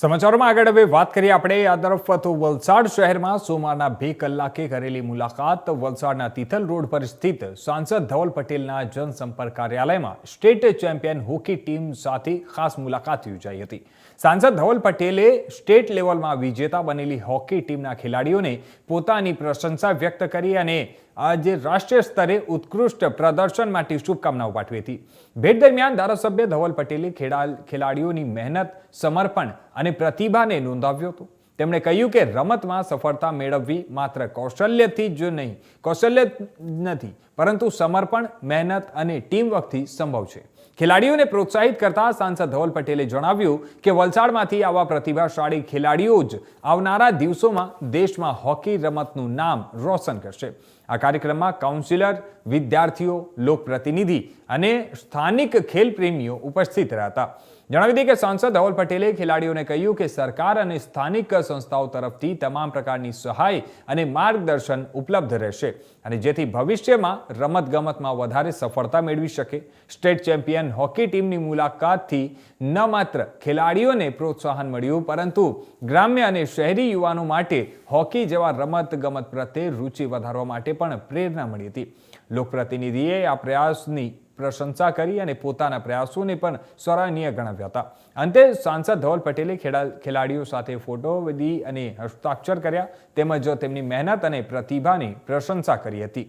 સમાચારોમાં આગળ હવે વાત કરીએ આપણે. આ તરફ તો વલસાડ શહેરમાં સોમવારના બે કલાકે કરેલી મુલાકાત વલસાડના તિથલ રોડ પર સ્થિત સાંસદ ધવલ પટેલના જનસંપર્ક કાર્યાલયમાં સ્ટેટ ચેમ્પિયન હોકી ટીમ સાથે ખાસ મુલાકાત યોજાઈ હતી. સાંસદ ધવલ પટેલે સ્ટેટ લેવલમાં વિજેતા બનેલી હોકી ટીમના ખેલાડીઓને પોતાની પ્રશંસા વ્યક્ત કરી અને આજે રાષ્ટ્રીય સ્તરે ઉત્કૃષ્ટ પ્રદર્શન માટે શુભકામનાઓ પાઠવી હતી. ભેટ દરમિયાન ધારાસભ્ય ધવલ પટેલે ખેલાડીઓની મહેનત, સમર્પણ અને પ્રતિભાને નોંધાવ્યો હતો. તેમણે કહ્યું કે રમતમાં સફળતા મેળવવી માત્ર કૌશલ્યથી જ નહીં, કૌશલ્ય નથી પરંતુ સમર્પણ, મહેનત અને ટીમવર્કથી સંભવ છે. ખેલાડીઓને પ્રોત્સાહિત કરતા સાંસદ ધવલ પટેલે જણાવ્યું કે વલસાડમાંથી આવા પ્રતિભાશાળી ખેલાડીઓ જ આવનારા દિવસોમાં દેશમાં હોકી રમતનું નામ રોશન કરશે. આ કાર્યક્રમમાં કાઉન્સિલર, વિદ્યાર્થીઓ, લોકપ્રતિનિધિ અને સ્થાનિક ખેલપ્રેમીઓ ઉપસ્થિત રહ્યા હતા જણાવી દઈએ કે સાંસદ ધવલ પટેલે ખેલાડીઓને કહ્યું કે સરકાર અને સ્થાનિક સંસ્થાઓ તરફથી તમામ પ્રકારની સહાય અને માર્ગદર્શન ઉપલબ્ધ રહેશે અને જેથી ભવિષ્યમાં રમતગમતમાં વધારે સફળતા મેળવી શકે. સ્ટેટ ચેમ્પિયન હોકી ટીમની મુલાકાતથી ન માત્ર ખેલાડીઓને પ્રોત્સાહન મળ્યું, પરંતુ ગ્રામ્ય અને શહેરી યુવાનો માટે હોકી જેવા રમત ગમત પ્રત્યે રુચિ વધારવા માટે પણ પ્રેરણા મળી હતી. લોકપ્રતિનિધિએ આ પ્રયાસની પ્રશંસા કરી અને પોતાના પ્રયાસોને પણ સરાહનીય ગણાવ્યા હતા. અંતે સાંસદ ધવલ પટેલે ખેલાડીઓ સાથે ફોટો વિધિ અને હસ્તાક્ષર કર્યા, તેમજ તેમની મહેનત અને પ્રતિભાની પ્રશંસા કરી હતી.